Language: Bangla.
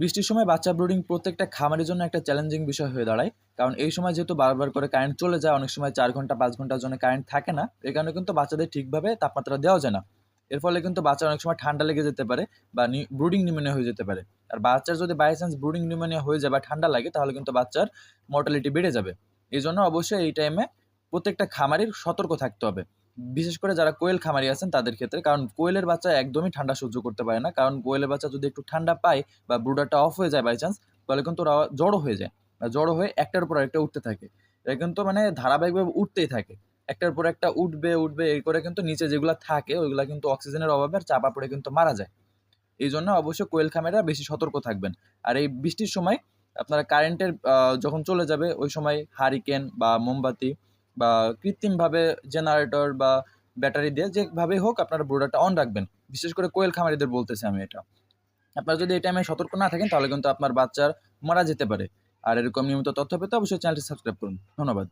বৃষ্টির সময় বাচ্চা ব্রুডিং প্রত্যেকটা খামারের জন্য একটা চ্যালেঞ্জিং বিষয় হয়ে দাঁড়ায়। কারণ এই সময় যেহেতু বারবার করে কারেন্ট চলে যায়, অনেক সময় চার ঘণ্টা, পাঁচ ঘণ্টার জন্য কারেন্ট থাকে না এই কারণে কিন্তু বাচ্চাদের ঠিকভাবে তাপমাত্রা দেওয়া যায় না। এর ফলে কিন্তু বাচ্চার অনেক সময় ঠান্ডা লেগে যেতে পারে বা ব্রুডিং নিউমোনিয়া হয়ে যেতে পারে। আর বাচ্চার যদি বাই চান্স ব্রুডিং নিউমোনিয়া হয়ে যায় বা ঠান্ডা লাগে, তাহলে কিন্তু বাচ্চার মর্টালিটি বেড়ে যাবে। এই জন্য অবশ্যই এই টাইমে প্রত্যেকটা খামারের সতর্ক থাকতে হবে। বিশেষ করে যারা কোয়েল খামারি আছেন তাদের ক্ষেত্রে, কারণ কোয়েলের বাচ্চা একদমই ঠান্ডা সহ্য করতে পারে না। কারণ কোয়েলের বাচ্চা যদি একটু ঠান্ডা পায় বা ব্রুডারটা অফ হয়ে যায় বাই চান্স তাহলে কিন্তু ওরা জড়ো হয়ে যায়। বা জড়ো হয়ে একটার উপর একটা উঠতে থাকে। এটা কিন্তু মানে ধারাবাহিকভাবে উঠতেই থাকে। একটার পর একটা উঠবে উঠবে এই করে কিন্তু নিচে যেগুলো থাকে, ওইগুলো কিন্তু অক্সিজেনের অভাবে চাপা পড়ে কিন্তু মারা যায়। এই জন্য অবশ্যই কোয়েল খামারিরা বেশি সতর্ক থাকবেন। আর এই বৃষ্টির সময় আপনারা কারেন্টের যখন চলে যাবে, ওই সময় হারিকেন বা মোমবাতি বা কৃত্রিমভাবে জেনারেটর বা ব্যাটারি দিয়ে যেভাবেই হোক আপনারা ব্রোডারটা অন রাখবেন। বিশেষ করে কোয়েল খামারিদের বলতেছি আমি এটা। আপনারা যদি এই টাইমে সতর্ক না থাকেন, তাহলে কিন্তু আপনার বাচ্চার মারা যেতে পারে। আর এরকম নিয়মিত তথ্য পেতে অবশ্যই চ্যানেলটি সাবস্ক্রাইব করুন। ধন্যবাদ।